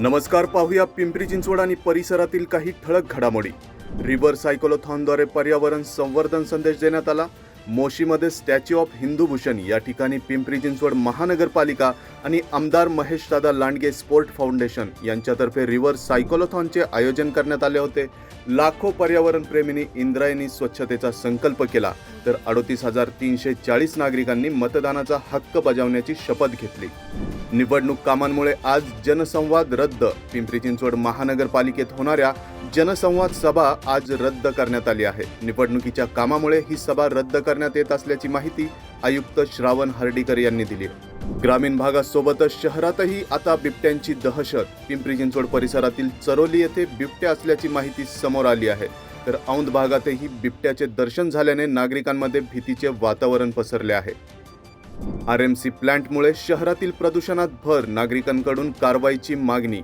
नमस्कार पाहूया पिंपरी चिंचवड आणि परिसरातील काही ठळक घडामोडी. रिव्हर सायकोलोथॉनद्वारे पर्यावरण संवर्धन संदेश देण्यात आला. मोशीमध्ये स्टॅच्यू ऑफ हिंदू भूषण या ठिकाणी पिंपरी चिंचवड महानगरपालिका आणि आमदार महेश दादा लांडगे स्पोर्ट फाउंडेशन यांच्यातर्फे रिव्हर सायकोलॉथॉनचे आयोजन करण्यात आले होते. लाखो पर्यावरणप्रेमींनी इंद्रायणी स्वच्छतेचा संकल्प केला तर अडोतीस हजार तीनशे चाळीस नागरिकांनी मतदानाचा हक्क बजावण्याची शपथ घेतली. निवडणूक कामांमुळे आज जनसंवाद रद्द. पिंपरी चिंचवड महानगरपालिकेत होणाऱ्या जनसंवाद सभा आज रद्द करण्यात आली आहे. निवडणुकीच्या कामामुळे ही सभा रद्द करण्यात येत असल्याची माहिती आयुक्त श्रावण हर्डीकर यांनी दिली. ग्रामीण भागासोबतच शहरातही आता बिबट्यांची दहशत. पिंपरी चिंचवड परिसरातील चरोली येथे बिबट्या असल्याची माहिती समोर आली आहे. तर औंध भागातही बिबट्याचे दर्शन झाल्याने नागरिकांमध्ये भीतीचे वातावरण पसरले आहे. आर एम सी प्लांटमुळे शहरातील प्रदूषणात भर नागरिकांकडून कारवाईची मागणी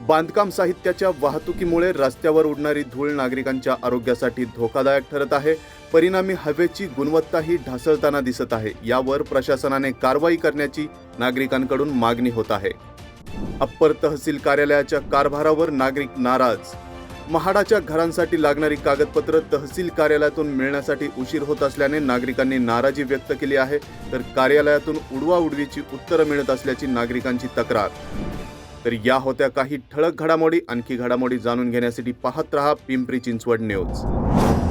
बांधकाम साहित्याच्या वाहतुकीमुळे रस्त्यावर उडणारी धूळ नागरिकांच्या आरोग्यासाठी धोकादायक ठरत आहे. परिणामी हवेची गुणवत्ताही ढासळताना दिसत आहे. यावर प्रशासनाने कारवाई करण्याची नागरिकांकडून मागणी होत आहे. अप्पर तहसील कार्यालयाच्या कारभारावर नागरिक नाराज. म्हाडाच्या घरांसाठी लागणारी कागदपत्र तहसील कार्यालयातून मिळण्यासाठी उशीर होत असल्याने नागरिकांनी नाराजी व्यक्त केली आहे. तर कार्यालयातून उडवाउडवीची उत्तरं मिळत असल्याची नागरिकांची तक्रार. तर या होत्या काही ठळक घडामोडी. आणखी घडामोडी जाणून घेण्यासाठी पाहत रहा पिंपरी चिंचवड न्यूज.